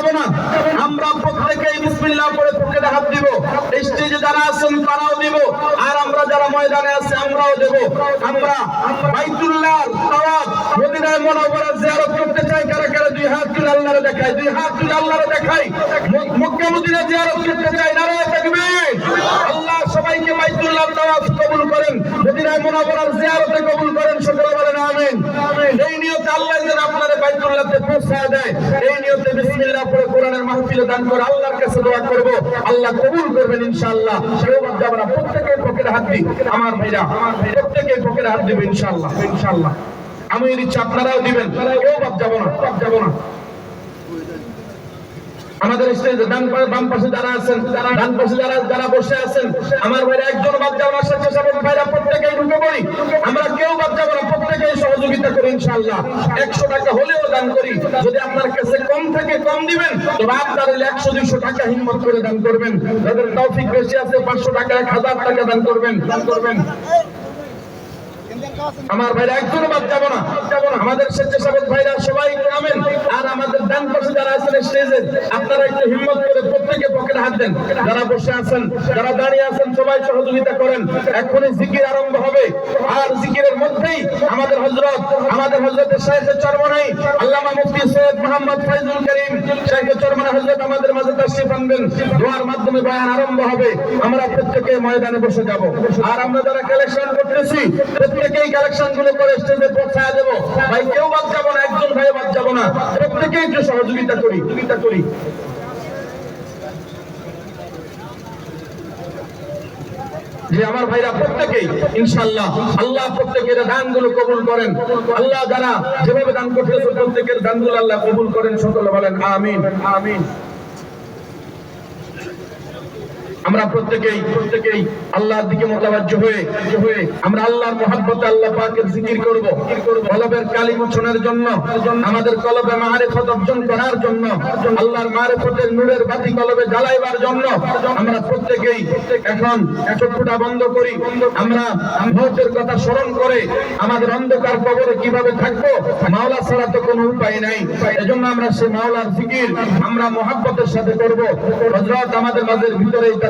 যাব না। আমরা প্রত্যেকেই বিসমিল্লাহ পড়ে পকেটে হাত দিব। স্টেজে যারা আছেন, তারাও দিব। আর আমরা যারা ময়দানে আছে, আমরাও দেব। আমরা বাইতুল্লাহ তাওয়াফ মদিনায় মুনাওয়ারা জিয়ারত করতে চাই। কারা কারা দুই হাত তুলে আল্লাহরে দেখাই দুই হাত তুলে আল্লাহরে দেখাই মক্কা মদিনা জিয়ারত করতে চাই। নারায়ে তাকবীর। আল্লাহ সবাইকে বাইতুল্লাহ তাওয়াফ কবুল করেন। মদিনায় মুনাওয়ারার জিয়ারতে কবুল করেন। সকলে বলেন, আমিন। এই নিয়তে আল্লাহ যেন আপনাদের বাইতুল্লাহতে পৌঁছায় দেয়। এই নিয়তে বিসমিল্লাহ পড়ে কোরআনের মাহফিলে দান করে আল্লাহর কাছে দোয়া করব। আল্লাহ কবুল করবেন ইনশাআল্লাহ। না প্রত্যেকের পকেটে হাত দিই। আমার ভাইরা, প্রত্যেকের পকেটে হাত ইনশাআল্লাহ ইনশাআল্লাহ। আমি আপনারাও দিবেন। কেউ না না। আমাদের স্টেজে ডান পা- বাম পাশে যারা আছেন, ডান পাশে যারা যারা বসে আছেন, আমার ভাইরা একজন বাদ যাব না স্বেচ্ছাসেবক ভাইরা প্রত্যেকেই ঢুকে পড়ি। আমরা কেউ বাদ যাব না ইনশাআল্লাহ। একশো টাকা হলেও দান করি। যদি আপনার কাছে কম থেকে, কম দিবেন। তবে আপনার একশো, দুইশো টাকা হিম্মত করে দান করবেন। যাদের বেশি আছে, পাঁচশো টাকা, এক হাজার টাকা দান করবেন। দান করবেন। আমার ভাইরা একজন বাদ যাব না। আমাদের স্বেচ্ছাসেবক ভাইরা সবাই নামেন। আর আমাদের ডান পাশে যারা আছেন স্টেজে আপনারা একটু হিম্মত করে প্রত্যেকে পকেটে হাত দেন। যারা বসে আছেন, যারা দাঁড়িয়ে আছেন, সবাই সহযোগিতা করেন। এখনই জিকির আরম্ভ হবে। আরম্ভ হবে। আমরা প্রত্যেকে ময়দানে বসে যাব। আর আমরা যারা কালেকশন করতেছি, প্রত্যেকেই গুলো করে ভাই, কেউ বাদ যাব না, একজন ভাই বাদ যাব না। প্রত্যেকেই একটু সহযোগিতা করি করি। যে আমার ভাইরা প্রত্যেকেই ইনশাল্লাহ আল্লাহ প্রত্যেকের দানগুলো কবুল করেন। আল্লাহ যারা যেভাবে দান করতেছে প্রত্যেকের দানগুলো আল্লাহ কবুল করেন, সকলে বলেন, আমিন। আমিন। আমরা প্রত্যেকেই প্রত্যেকেই আল্লাহর দিকে মোতাবাজ্য হয়ে হয়ে আমরা আল্লাহর মহাব্বতে আল্লাহ পাকের জিকির করব কলবের কালি মোচনের জন্য, আমাদের কলবে মারিফত অর্জন করার জন্য, আল্লাহর মারিফতের নূরের বাতি কলবে জ্বালাইবার জন্য আমরা প্রত্যেকেই এখন চক্ষুটা বন্ধ করি। আমরা মৌতের কথা স্মরণ করে আমাদের অন্ধকার কবরে কীভাবে থাকব, মাওলা ছাড়া তো কোনো উপায় নাই। এজন্য আমরা সেই মাওলার জিকির আমরা মহাব্বতের সাথে করব। হজরত আমাদের মাঝের ভিতরে এটা